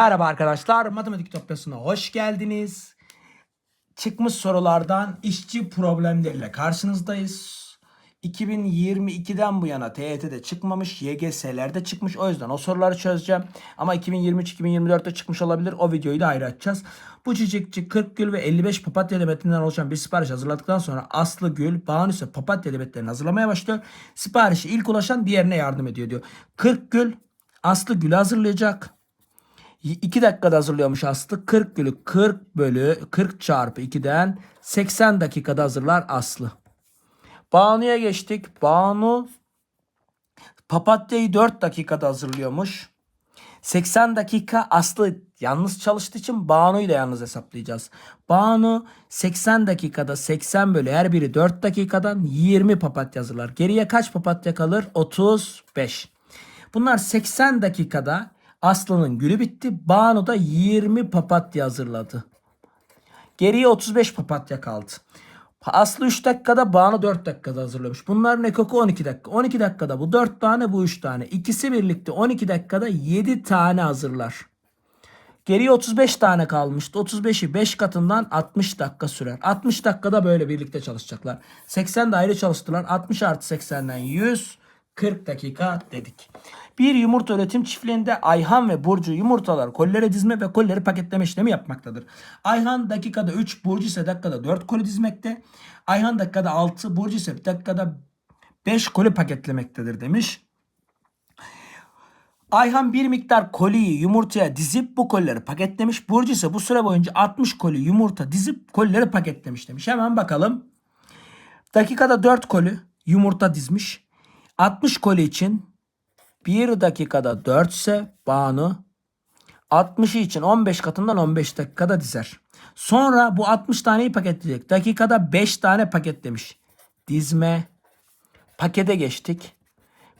Merhaba arkadaşlar, Matematik Toplası'na hoş geldiniz. Çıkmış sorulardan işçi problemleriyle karşınızdayız. 2022'den bu yana TYT'de çıkmamış, YGS'lerde çıkmış. O yüzden o soruları çözeceğim. Ama 2023-2024'te çıkmış olabilir. O videoyu da ayrı açacağız. Bu çiçekçi 40 gül ve 55 papatya demetinden oluşan bir sipariş hazırladıktan sonra Aslı Gül, Banu ise papatya demetlerini hazırlamaya başlıyor. Siparişi ilk ulaşan diğerine yardım ediyor diyor. 40 gül Aslı Gül'ü hazırlayacak. 2 dakikada hazırlıyormuş Aslı. 40 gülü 40 bölü 40 çarpı 2'den 80 dakikada hazırlar Aslı. Banu'ya geçtik. Banu papatyayı 4 dakikada hazırlıyormuş. 80 dakika Aslı yalnız çalıştığı için Banu'yu da yalnız hesaplayacağız. Banu 80 dakikada 80 bölü her biri 4 dakikadan 20 papatya hazırlar. Geriye kaç papatya kalır? 35. Bunlar 80 dakikada Aslı'nın gülü bitti. Banu da 20 papatya hazırladı. Geriye 35 papatya kaldı. Aslı 3 dakikada Banu 4 dakikada hazırlamış. Bunların ekoku 12 dakika. 12 dakikada bu 4 tane bu 3 tane. İkisi birlikte 12 dakikada 7 tane hazırlar. Geriye 35 tane kalmıştı. 35'i 5 katından 60 dakika sürer. 60 dakikada böyle birlikte çalışacaklar. 80 de ayrı çalıştılar. 60 artı 80'den 100 40 dakika dedik. Bir yumurta üretim çiftliğinde Ayhan ve Burcu yumurtalar kollere dizme ve kolleri paketleme işlemi yapmaktadır. Ayhan dakikada 3, Burcu ise dakikada 4 koli dizmekte. Ayhan dakikada 6, Burcu ise dakikada 5 koli paketlemektedir demiş. Ayhan bir miktar koliyi yumurtaya dizip bu kolileri paketlemiş. Burcu ise bu süre boyunca 60 koli yumurta dizip kolileri paketlemiş demiş. Hemen bakalım. Dakikada 4 koli yumurta dizmiş. 60 koli için 1 dakikada 4 ise Banu 60'ı için 15 katından 15 dakikada dizer. Sonra bu 60 taneyi paketleyecek. Dakikada 5 tane paketlemiş. Dizme. Pakete geçtik.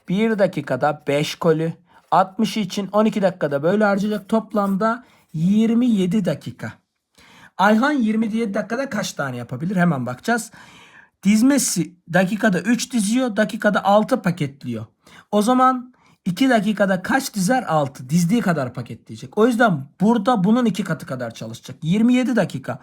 1 dakikada 5 koli. 60'ı için 12 dakikada böyle harcayacak. Toplamda 27 dakika. Ayhan 27 dakikada kaç tane yapabilir? Hemen bakacağız. Dizmesi dakikada 3 diziyor, dakikada 6 paketliyor. O zaman 2 dakikada kaç dizer? 6. Dizdiği kadar paketleyecek. O yüzden burada bunun 2 katı kadar çalışacak. 27 dakika.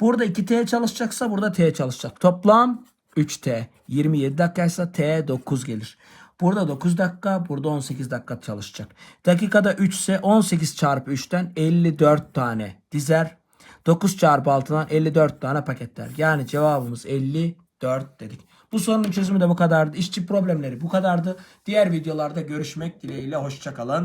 Burada 2T çalışacaksa burada T çalışacak. Toplam 3T. 27 dakikaysa T 9 gelir. Burada 9 dakika, burada 18 dakika çalışacak. Dakikada 3 ise 18 çarpı 3'ten 54 tane dizer. 9 çarpı 6'dan 54 tane paketler. Yani cevabımız 54 dedik. Bu sorunun çözümü de bu kadardı. İşçi problemleri bu kadardı. Diğer videolarda görüşmek dileğiyle. Hoşçakalın.